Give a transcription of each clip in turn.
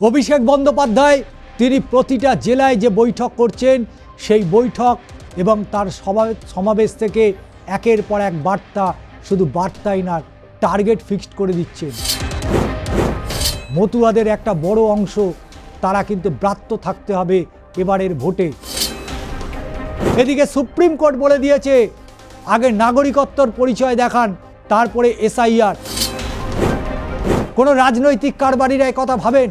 অভিষেক বন্দ্যোপাধ্যায়, তিনি প্রতিটা জেলায় যে বৈঠক করছেন, সেই বৈঠক এবং তার সমাবেশ থেকে একের পর এক বার্তা, শুধু বার্তাই না, টার্গেট ফিক্সড করে দিচ্ছেন। মতুয়াদের একটা বড় অংশ, তারা কিন্তু ব্রাত্য থাকতে হবে এবারের ভোটে। এদিকে সুপ্রিম কোর্ট বলে দিয়েছে, আগে নাগরিকত্বর পরিচয় দেখান, তারপরে এসআইআর। কোনো রাজনৈতিক কারবারিরা কথা ভাবেন?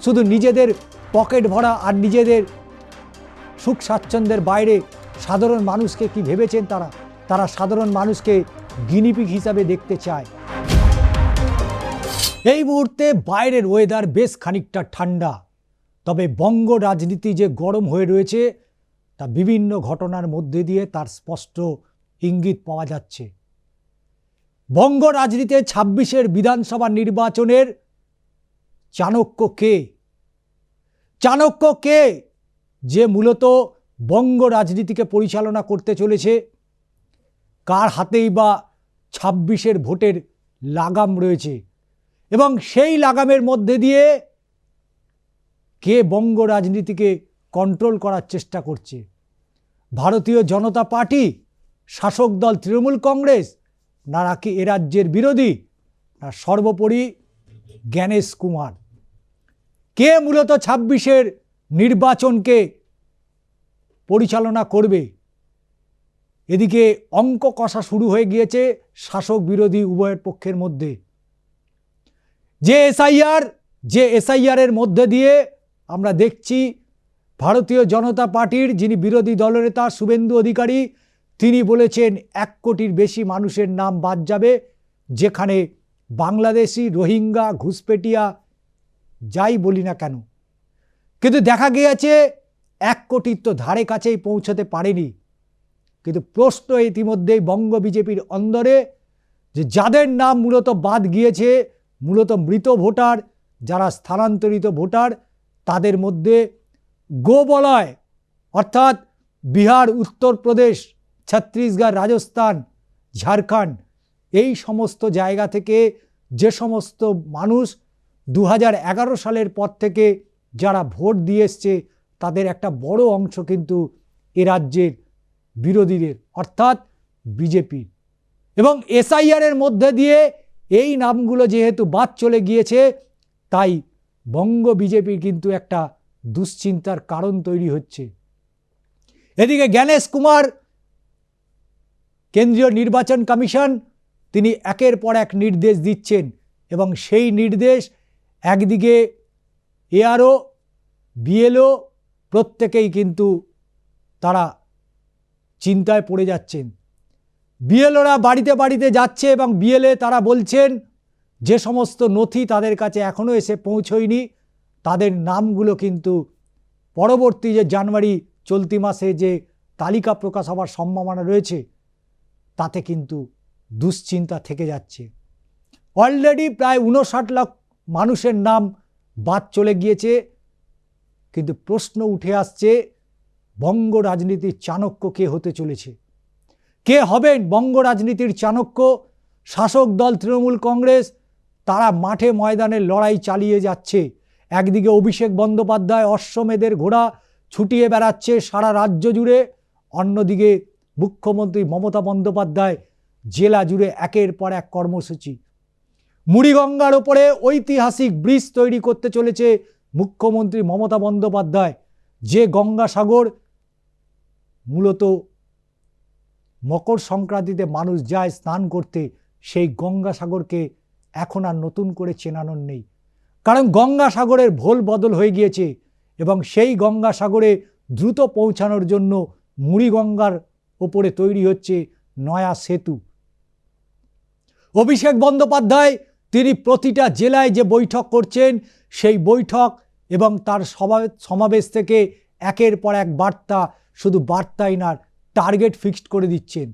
শুধু নিজেদের পকেট ভরা আর নিজেদের সুখ স্বাচ্ছন্দ্যের বাইরে সাধারণ মানুষকে কি ভেবেছেন তারা? তারা সাধারণ মানুষকে গিনিপিক হিসাবে দেখতে চায়। এই মুহূর্তে বাইরের ওয়েদার বেশ খানিকটা ঠান্ডা। তবে বঙ্গ রাজনীতি যে গরম হয়ে রয়েছে, তা বিভিন্ন ঘটনার মধ্যে দিয়ে তার স্পষ্ট ইঙ্গিত পাওয়া যাচ্ছে। বঙ্গ রাজনীতিতে ছাব্বিশের বিধানসভা নির্বাচনের চাণক্য কে? চাণক্য কে? যে মূলত বঙ্গ রাজনীতিকে পরিচালনা করতে চলেছে। কার হাতেই বা ছাব্বিশের ভোটের লাগাম রয়েছে? এবং সেই লাগামের মধ্যে দিয়ে কে বঙ্গ রাজনীতিকে কন্ট্রোল করার চেষ্টা করছে? ভারতীয় জনতা পার্টি, শাসক দল তৃণমূল কংগ্রেস, না নাকি এ রাজ্যের বিরোধী, না সর্বোপরি জ্ঞানেশ কুমার? কে মূলত ছাব্বিশের নির্বাচনকে পরিচালনা করবে? এদিকে অঙ্ক কষা শুরু হয়ে গিয়েছে শাসক বিরোধী উভয়ের পক্ষের মধ্যে। যে এসআইআর, যে এসআইআরের মধ্যে দিয়ে আমরা দেখছি ভারতীয় জনতা পার্টির যিনি বিরোধী দলনেতা শুভেন্দু অধিকারী, তিনি বলেছেন এক কোটির বেশি মানুষের নাম বাদ যাবে, যেখানে বাংলাদেশি রোহিঙ্গা ঘুষপেটিয়া যাই বলি না কেন। কিন্তু দেখা গিয়েছে, এক কোটির তো ধারে কাছেই পৌঁছতে পারেনি। কিন্তু প্রশ্ন ইতিমধ্যেই বঙ্গ বিজেপির অন্দরে, যে যাদের নাম মূলত বাদ গিয়েছে, মূলত মৃত ভোটার, যারা স্থানান্তরিত ভোটার, তাদের মধ্যে গোবলয়, অর্থাৎ বিহার উত্তরপ্রদেশ ছত্তিশগড়, রাজস্থান, ঝাড়খণ্ড, এই সমস্ত জায়গা থেকে যে সমস্ত মানুষ দু হাজার এগারো সালের পর থেকে যারা ভোট দিয়ে এসছে, তাদের একটা বড় অংশ কিন্তু এ রাজ্যের বিরোধীদের, অর্থাৎ বিজেপির। এবং এসআইআরের মধ্যে দিয়ে এই নামগুলো যেহেতু বাদ চলে গিয়েছে, তাই বঙ্গ বিজেপির কিন্তু একটা দুশ্চিন্তার কারণ তৈরি হচ্ছে। এদিকে জ্ঞানেশ কুমার, কেন্দ্রীয় নির্বাচন কমিশন, তিনি একের পর এক নির্দেশ দিচ্ছেন এবং সেই নির্দেশ একদিকে এআরও বিএলও প্রত্যেকেই কিন্তু তারা চিন্তায় পড়ে যাচ্ছেন। বিএলওরা বাড়িতে বাড়িতে যাচ্ছে এবং বিএলএ তারা বলছেন, যে সমস্ত নথি তাদের কাছে এখনও এসে পৌঁছয়নি, তাদের নামগুলো কিন্তু পরবর্তী যে জানুয়ারি চলতি মাসে যে তালিকা প্রকাশ হওয়ার সম্ভাবনা রয়েছে, তাতে কিন্তু দুশ্চিন্তা থেকে যাচ্ছে। অলরেডি প্রায় উনষাট লাখ মানুষের নাম বাদ চলে গিয়েছে, কিন্তু প্রশ্ন উঠে আসছে, বঙ্গ রাজনীতির চাণক্য কে হতে চলেছে? কে হবেন বঙ্গ রাজনীতির চাণক্য? শাসক দল, তৃণমূল কংগ্রেস, তারা মাঠে ময়দানে লড়াই চালিয়ে যাচ্ছে। একদিকে অভিষেক বন্দ্যোপাধ্যায় অশ্বমেধের ঘোড়া ছুটিয়ে বেড়াচ্ছে সারা রাজ্য জুড়ে, অন্যদিকে মুখ্যমন্ত্রী মমতা বন্দ্যোপাধ্যায় জেলা জুড়ে একের পর এক কর্মসূচি। মুড়িগঙ্গার ওপরে ঐতিহাসিক ব্রিজ তৈরি করতে চলেছে মুখ্যমন্ত্রী মমতা বন্দ্যোপাধ্যায়। যে গঙ্গাসাগর মূলত মকর সংক্রান্তিতে মানুষ যায় স্নান করতে, সেই গঙ্গাসাগরকে এখন আর নতুন করে চেনানোর নেই। কারণ গঙ্গাসাগরের ভোল বদল হয়ে গিয়েছে এবং সেই গঙ্গাসাগরে দ্রুত পৌঁছানোর জন্য মুড়িগঙ্গার ওপরে তৈরি হচ্ছে নয়া সেতু। অভিষেক বন্দ্যোপাধ্যায় তিনি প্রতিটা জেলায় যে বৈঠক করছেন, সেই বৈঠক এবং তার সমাবেশ থেকে একের পর এক বার্তা, শুধু বার্তাই না, টার্গেট ফিক্সড করে দিচ্ছেন।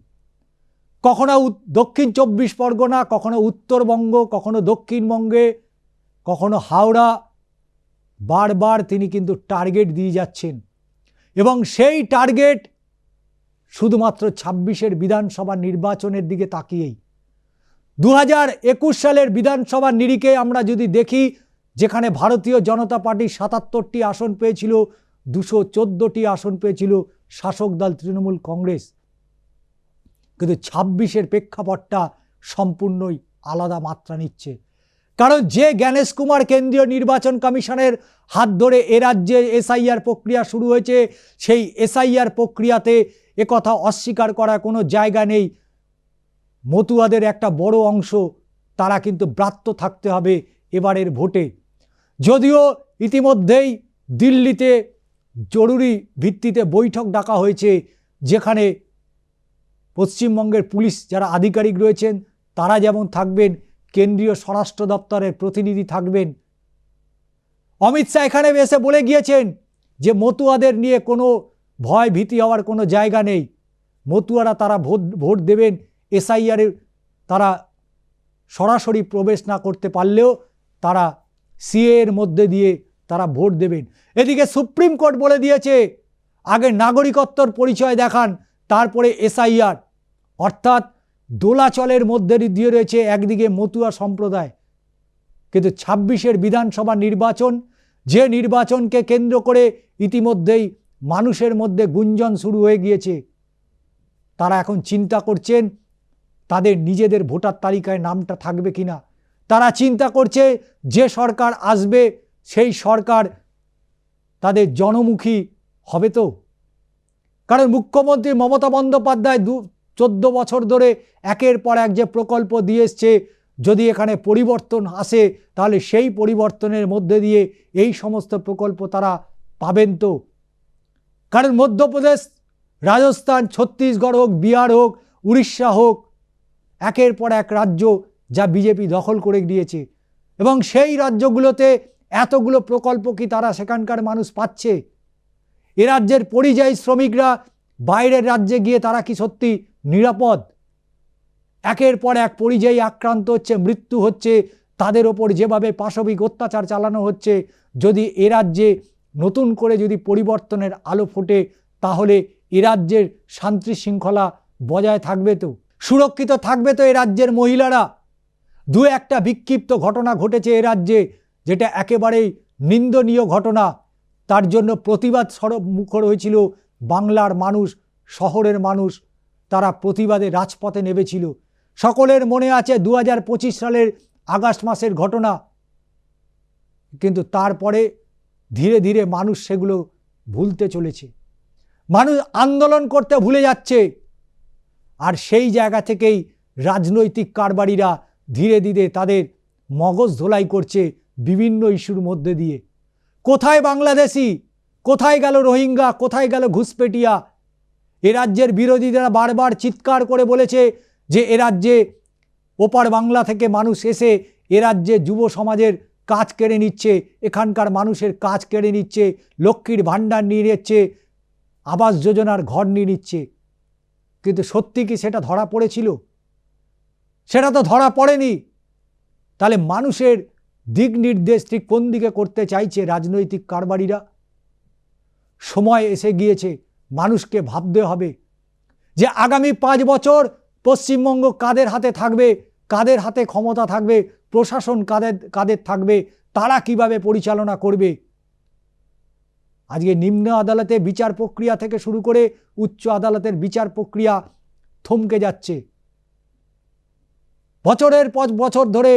কখনো দক্ষিণ চব্বিশ পরগনা, কখনো উত্তরবঙ্গ, কখনো দক্ষিণবঙ্গে, কখনো হাওড়া, বারবার তিনি কিন্তু টার্গেট দিয়ে যাচ্ছেন। এবং সেই টার্গেট শুধুমাত্র ছাব্বিশের বিধানসভা নির্বাচনের দিকে তাকিয়েই। দু হাজার একুশ সালের বিধানসভার নিরিখে আমরা যদি দেখি, যেখানে ভারতীয় জনতা পার্টি সাতাত্তরটি আসন পেয়েছিল, দুশো চোদ্দোটি আসন পেয়েছিল শাসক দল তৃণমূল কংগ্রেস। কিন্তু ছাব্বিশের প্রেক্ষাপটটা সম্পূর্ণই আলাদা মাত্রা নিচ্ছে। কারণ যে জ্ঞানেশ কুমার কেন্দ্রীয় নির্বাচন কমিশনের হাত ধরে এ রাজ্যে এসআইআর প্রক্রিয়া শুরু হয়েছে, সেই এসআইআর প্রক্রিয়াতে একথা অস্বীকার করা কোনো জায়গা নেই মতুয়াদের একটা বড় অংশ, তারা কিন্তু ব্রাত্য থাকতে হবে এবারের ভোটে। যদিও ইতিমধ্যেই দিল্লিতে জরুরি ভিত্তিতে বৈঠক ডাকা হয়েছে, যেখানে পশ্চিমবঙ্গের পুলিশ যারা আধিকারিক রয়েছেন, তারা যেমন থাকবেন, কেন্দ্রীয় স্বরাষ্ট্র দপ্তরের প্রতিনিধি থাকবেন। অমিত শাহ এখানে এসে বলে গিয়েছেন যে মতুয়াদের নিয়ে কোনো ভয় ভীতি হওয়ার কোনো জায়গা নেই। মতুয়ারা তারা ভোট ভোট দেবেন এসআইআরের তারা সরাসরি প্রবেশ না করতে পারলেও তারা সিএ এর মধ্যে দিয়ে তারা ভোট দেবেন। এদিকে সুপ্রিম কোর্ট বলে দিয়েছে, আগে নাগরিকত্বর পরিচয় দেখান, তারপরে এসআইআর। অর্থাৎ দোলাচলের মধ্যে দিয়ে রয়েছে একদিকে মতুয়া সম্প্রদায়, কিন্তু ছাব্বিশের বিধানসভা নির্বাচন, যে নির্বাচনকে কেন্দ্র করে ইতিমধ্যেই মানুষের মধ্যে গুঞ্জন শুরু হয়ে গিয়েছে। তারা এখন চিন্তা করছেন তাদের নিজেদের ভোটার তালিকায় নামটা থাকবে কিনা? তারা চিন্তা করছে যে সরকার আসবে, সেই সরকার তাদের জনমুখী হবে তো? কারণ মুখ্যমন্ত্রী মমতা বন্দ্যোপাধ্যায় দু, চোদ্দ বছর ধরে একের পর এক যে প্রকল্প দিয়ে এসছে, যদি এখানে পরিবর্তন আসে, তাহলে সেই পরিবর্তনের মধ্যে দিয়ে এই সমস্ত প্রকল্প তারা পাবেন তো? কারণ মধ্যপ্রদেশ, রাজস্থান, ছত্তিশগড় হোক, বিহার হোক, উড়িষ্যা হোক একের পর এক রাজ্য যা বিজেপি দখল করে দিয়েছে। এবং সেই রাজ্যগুলোতে এতগুলো প্রকল্প কি তারা সেখানকার মানুষ পাচ্ছে? এ রাজ্যের পরিযায়ী শ্রমিকরা বাইরের রাজ্যে গিয়ে তারা কি সত্যি নিরাপদ? একের পর এক পরিযায়ী আক্রান্ত হচ্ছে, মৃত্যু হচ্ছে, তাদের ওপর যেভাবে পাশবিক অত্যাচার চালানো হচ্ছে, যদি এ রাজ্যে নতুন করে যদি পরিবর্তনের আলো ফোটে, তাহলে এ রাজ্যের শান্তি শৃঙ্খলা বজায় থাকবে তো? সুরক্ষিত থাকবে তো এ রাজ্যের মহিলারা। দু একটা বিক্ষিপ্ত ঘটনা ঘটেছে এ রাজ্যে, যেটা একেবারেই নিন্দনীয় ঘটনা। তার জন্য প্রতিবাদ সরব মুখর হয়েছিল বাংলার মানুষ, শহরের মানুষ। তারা প্রতিবাদে রাজপথে নেমেছিল। সকলের মনে আছে দু হাজার পঁচিশ সালের আগস্ট মাসের ঘটনা। কিন্তু তারপরে ধীরে ধীরে মানুষ সেগুলো ভুলতে চলেছে। মানুষ আন্দোলন করতে ভুলে যাচ্ছে। আর সেই জায়গা থেকেই রাজনৈতিক কারবারিরা ধীরে ধীরে তাদের মগজ ধোলাই করছে বিভিন্ন ইস্যুর মধ্যে দিয়ে। কোথায় বাংলাদেশি? কোথায় গেল রোহিঙ্গা? কোথায় গেল ঘুষপেটিয়া? এ রাজ্যের বিরোধীরা বারবার চিৎকার করে বলেছে যে এ রাজ্যে ওপার বাংলা থেকে মানুষ এসে এ রাজ্যে যুব সমাজের কাজ কেড়ে নিচ্ছে, এখানকার মানুষের কাজ কেড়ে নিচ্ছে, লক্ষ্মীর ভাণ্ডার নিয়ে নিচ্ছে, আবাস যোজনার ঘর নিয়ে নিচ্ছে। কিন্তু সত্যি কি সেটা ধরা পড়েছিল? সেটা তো ধরা পড়েনি। তাহলে মানুষের দিক নির্দেশ ঠিক কোন দিকে করতে চাইছে রাজনৈতিক কারবারিরা? সময় এসে গিয়েছে, মানুষকে ভাবতে হবে যে আগামী পাঁচ বছর পশ্চিমবঙ্গ কাদের হাতে থাকবে, কাদের হাতে ক্ষমতা থাকবে, প্রশাসন কাদের কাদের থাকবে, তারা কীভাবে পরিচালনা করবে? আজকে নিম্ন আদালতে বিচার প্রক্রিয়া থেকে শুরু করে উচ্চ আদালতের বিচার প্রক্রিয়া থমকে যাচ্ছে। বছরের পর বছর ধরে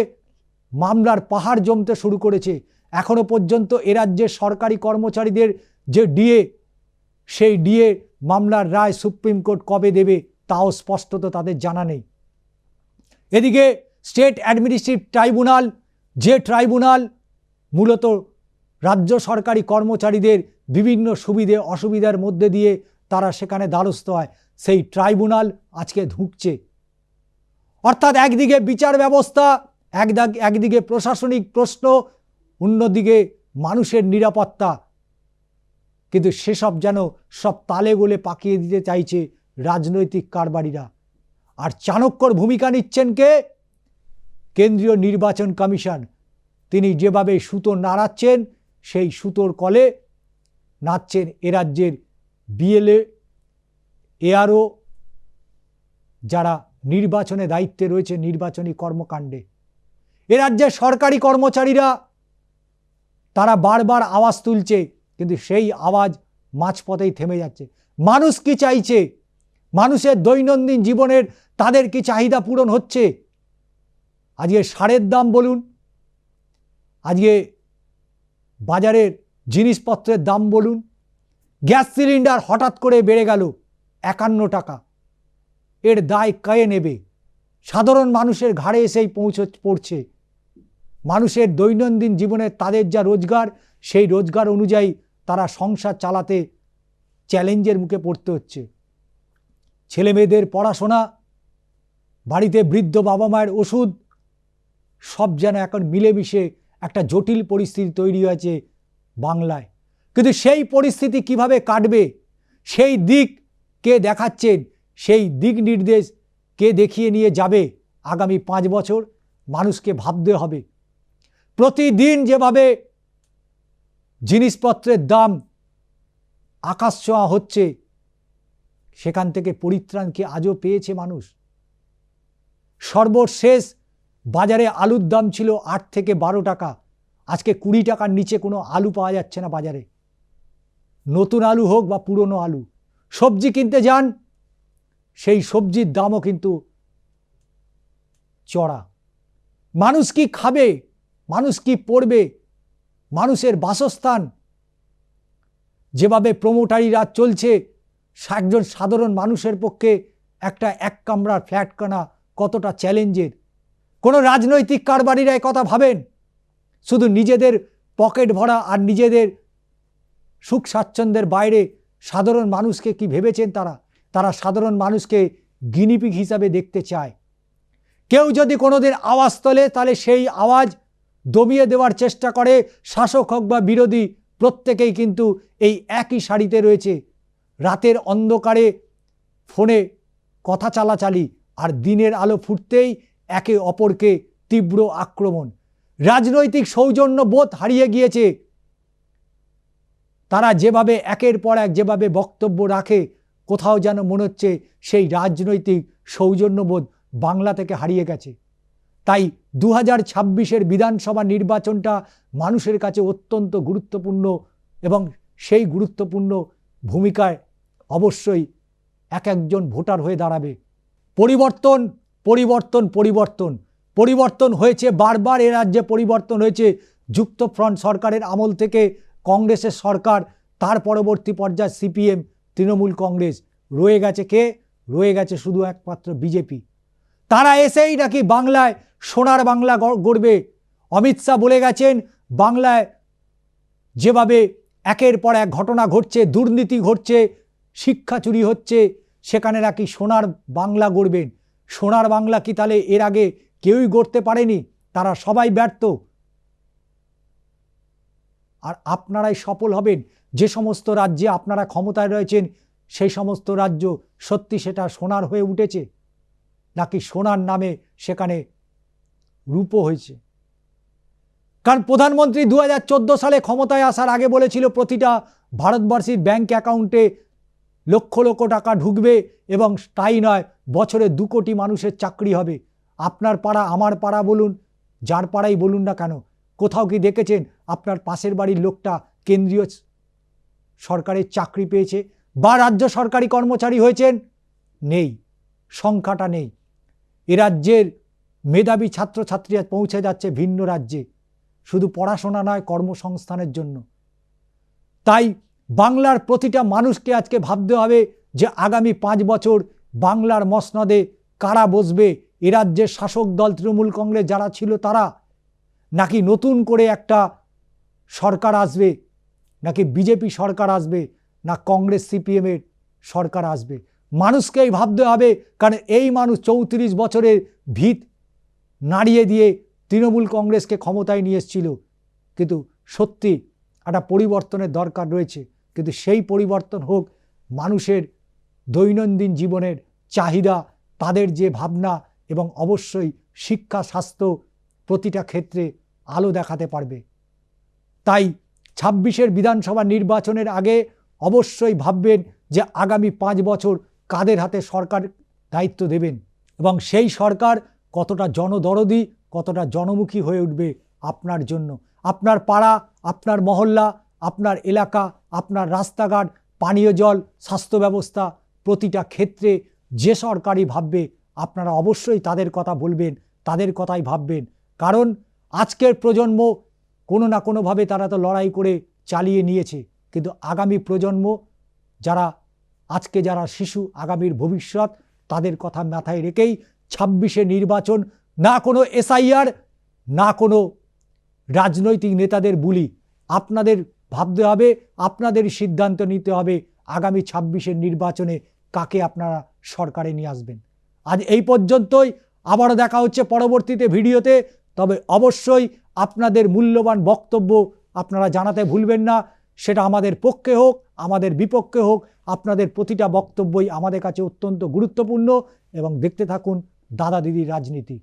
মামলার পাহাড় জমতে শুরু করেছে। এখনও পর্যন্ত এ রাজ্যের সরকারি কর্মচারীদের যে ডিএ, সেই ডিএ মামলার রায় সুপ্রিম কোর্ট কবে দেবে তাও স্পষ্টত তাদের জানা নেই। এদিকে স্টেট অ্যাডমিনিস্ট্রেটিভ ট্রাইব্যুনাল, যে ট্রাইব্যুনাল মূলত রাজ্য সরকারি কর্মচারীদের বিভিন্ন সুবিধে অসুবিধার মধ্যে দিয়ে তারা সেখানে দ্বারস্থ হয়। সেই ট্রাইব্যুনাল আজকে ধুঁকছে। অর্থাৎ একদিকে বিচার ব্যবস্থা একদাগ একদিকে প্রশাসনিক প্রশ্ন, অন্যদিকে মানুষের নিরাপত্তা। কিন্তু সেসব যেন সব তালে গোলে পাকিয়ে দিতে চাইছে রাজনৈতিক কারবারিরা। আর চাণক্যর ভূমিকা নিচ্ছেন কে? কেন্দ্রীয় নির্বাচন কমিশন। তিনি যেভাবে সুতো নাড়াচ্ছেন সেই সুতোর কলে নাচছেন এ রাজ্যের বিএলএ, এআরও যারা নির্বাচনে দায়িত্বে রয়েছে, নির্বাচনী কর্মকাণ্ডে। এ রাজ্যের সরকারি কর্মচারীরা, তারা বারবার আওয়াজ তুলছে, কিন্তু সেই আওয়াজ মাঝপথেই থেমে যাচ্ছে। মানুষ কি চাইছে? মানুষের দৈনন্দিন জীবনের তাদের কি চাহিদা পূরণ হচ্ছে? আজকে সারের দাম বলুন, আজকে বাজারের জিনিসপত্রের দাম বলুন, গ্যাস সিলিন্ডার হঠাৎ করে বেড়ে গেল একান্ন টাকা। এর দায় কে নেবে? সাধারণ মানুষের ঘাড়ে এসেই পৌঁছ, পড়ছে। মানুষের দৈনন্দিন জীবনে তাদের যা রোজগার, সেই রোজগার অনুযায়ী তারা সংসার চালাতে চ্যালেঞ্জের মুখে পড়তে হচ্ছে। ছেলে মেয়েদের পড়াশোনা, বাড়িতে বৃদ্ধ বাবা মায়ের ওষুধ, সব যেন এখন মিলেমিশে একটা জটিল পরিস্থিতি তৈরি হয়েছে বাংলায়। কিন্তু সেই পরিস্থিতি কীভাবে কাটবে? সেই দিক কে দেখাচ্ছেন? সেই দিক নির্দেশ কে দেখিয়ে নিয়ে যাবে? আগামী পাঁচ বছর মানুষকে ভাবতে হবে। প্রতিদিন যেভাবে জিনিসপত্রের দাম আকাশ ছোঁয়া হচ্ছে, সেখান থেকে পরিত্রাণ কি আজও পেয়েছে মানুষ। সর্বশেষ বাজারে আলুর দাম ছিল আট থেকে বারো টাকা। আজকে কুড়ি টাকার নিচে কোনো আলু পাওয়া যাচ্ছে না বাজারে। নতুন আলু হোক বা পুরনো আলু। সবজি কিনতে যান, সেই সবজির দামও কিন্তু চড়া। মানুষ কি খাবে? মানুষ কি পড়বে? মানুষের বাসস্থান। যেভাবে প্রমোটারি রাজ চলছে, একজন সাধারণ মানুষের পক্ষে একটা এক কামরার ফ্ল্যাট কেনা কতটা চ্যালেঞ্জের কোনো রাজনৈতিক কারবারিরা কথা ভাবেন? শুধু নিজেদের পকেট ভরা আর নিজেদের সুখ স্বাচ্ছন্দ্যের বাইরে সাধারণ মানুষকে কি ভেবেছেন তারা? তারা সাধারণ মানুষকে গিনিপিক হিসাবে দেখতে চায়। কেউ যদি কোনোদিন আওয়াজ তোলে, তাহলে সেই আওয়াজ দমিয়ে দেওয়ার চেষ্টা করে। শাসক হোক বা বিরোধী, প্রত্যেকেই কিন্তু এই একই সারিতে রয়েছে। রাতের অন্ধকারে ফোনে কথা চালাচালি আর দিনের আলো ফুটতেই একে অপরকে তীব্র আক্রমণ। রাজনৈতিক সৌজন্য বোধ হারিয়ে গিয়েছে। তারা যেভাবে একের পর এক যেভাবে বক্তব্য রাখে, কোথাও যেন মনে হচ্ছে সেই রাজনৈতিক সৌজন্যবোধ বাংলা থেকে হারিয়ে গেছে। তাই দু হাজার ছাব্বিশের বিধানসভা নির্বাচনটা মানুষের কাছে অত্যন্ত গুরুত্বপূর্ণ এবং সেই গুরুত্বপূর্ণ ভূমিকায় অবশ্যই এক একজন ভোটার হয়ে দাঁড়াবে। পরিবর্তন পরিবর্তন পরিবর্তন। পরিবর্তন হয়েছে বারবার এ রাজ্যে পরিবর্তন হয়েছে। যুক্তফ্রন্ট সরকারের আমল থেকে কংগ্রেসের সরকার, তার পরবর্তী পর্যায়ে সিপিএম, তৃণমূল কংগ্রেস। রয়ে গেছে কে? রয়ে গেছে শুধু একমাত্র বিজেপি। তারা এসেই নাকি বাংলায় সোনার বাংলা গড়বে। অমিত শাহ বলে গেছেন, বাংলায় যেভাবে একের পর এক ঘটনা ঘটছে, দুর্নীতি ঘটছে, শিক্ষা চুরি হচ্ছে, সেখানে নাকি সোনার বাংলা গড়বেন। সোনার বাংলা কি তাহলে এর আগে কেউই গড়তে পারেনি? তারা সবাই ব্যর্থ। আর আপনারাই সফল হবেন। যে সমস্ত রাজ্যে আপনারা ক্ষমতায় রয়েছেন, সেই সমস্ত রাজ্য সত্যি সেটা সোনার হয়ে উঠেছে, নাকি সোনার নামে সেখানে রূপ হয়েছে। কারণ প্রধানমন্ত্রী দু হাজার চোদ্দ সালে ক্ষমতায় আসার আগে বলেছিল, প্রতিটা ভারতবর্ষীর ব্যাংক অ্যাকাউন্টে লক্ষ লক্ষ টাকা ঢুকবে এবং তাই নয়, বছরে দু কোটি মানুষের চাকরি হবে। আপনার পাড়া আমার পাড়া বলুন, যার পাড়াই বলুন না কেন, কোথাও কি দেখেছেন আপনার পাশের বাড়ির লোকটা কেন্দ্রীয় সরকারের চাকরি পেয়েছে বা রাজ্য সরকারি কর্মচারী হয়েছেন? নেই, সংখ্যাটা নেই। এ রাজ্যের মেধাবী ছাত্রছাত্রীরা পৌঁছে যাচ্ছে ভিন্ন রাজ্যে। শুধু পড়াশোনা নয়, কর্মসংস্থানের জন্য। তাই বাংলার প্রতিটা মানুষকে আজকে ভাবতে হবে যে আগামী পাঁচ বছর বাংলার মসনদে কারা বসবে? এ রাজ্যের শাসক দল, তৃণমূল কংগ্রেস যারা ছিল তারা? নাকি নতুন করে একটা সরকার আসবে? নাকি বিজেপি সরকার আসবে? না কংগ্রেস সিপিএমের সরকার আসবে? মানুষকেই ভাবতে হবে, কারণ এই মানুষ চৌত্রিশ বছরের ভিত নাড়িয়ে দিয়ে তৃণমূল কংগ্রেসকে ক্ষমতায় নিয়ে এসেছিল। কিন্তু সত্যি একটা পরিবর্তনের দরকার রয়েছে। কিন্তু সেই পরিবর্তন হোক, মানুষের দৈনন্দিন জীবনের চাহিদা, তাদের যে ভাবনা এবং অবশ্যই শিক্ষা, স্বাস্থ্য প্রতিটা ক্ষেত্রে আলো দেখাতে পারবে। তাই ছাব্বিশের বিধানসভা নির্বাচনের আগে অবশ্যই ভাববেন যে আগামী পাঁচ বছর কাদের হাতে সরকার দায়িত্ব দেবেন এবং সেই সরকার কতটা জনদরদি, কতটা জনমুখী হয়ে উঠবে আপনার জন্য। আপনার পাড়া, আপনার মহল্লা আপনার এলাকা, আপনার রাস্তাঘাট, পানীয় জল, স্বাস্থ্য ব্যবস্থা প্রতিটা ক্ষেত্রে যে সরকারই ভাববে, আপনারা অবশ্যই তাদের কথা বলবেন, তাদের কথাই ভাববেন। কারণ আজকের প্রজন্ম কোনো না কোনোভাবে তারা তো লড়াই করে চালিয়ে নিয়েছে। কিন্তু আগামী প্রজন্ম যারা, আজকে যারা শিশু, আগামীর ভবিষ্যৎ, তাদের কথা মাথায় রেখেই ছাব্বিশে নির্বাচন, না কোনো এসআইআর, না কোনো রাজনৈতিক নেতাদের বুলি। আপনাদের ভাবতে হবে, আপনাদের সিদ্ধান্ত নিতে হবে আগামী ছাব্বিশের নির্বাচনে কাকে আপনারা সরকারে নিয়ে আসবেন। আজ এই পর্যন্তই, আবারও দেখা হচ্ছে পরবর্তীতে ভিডিওতে, তবে অবশ্যই আপনাদের মূল্যবান বক্তব্য আপনারা জানাতে ভুলবেন না, সেটা আমাদের পক্ষে হোক, আমাদের বিপক্ষে হোক, আপনাদের প্রতিটা বক্তব্যই আমাদের কাছে অত্যন্ত গুরুত্বপূর্ণ এবং দেখতে থাকুন দাদা দিদির রাজনীতি।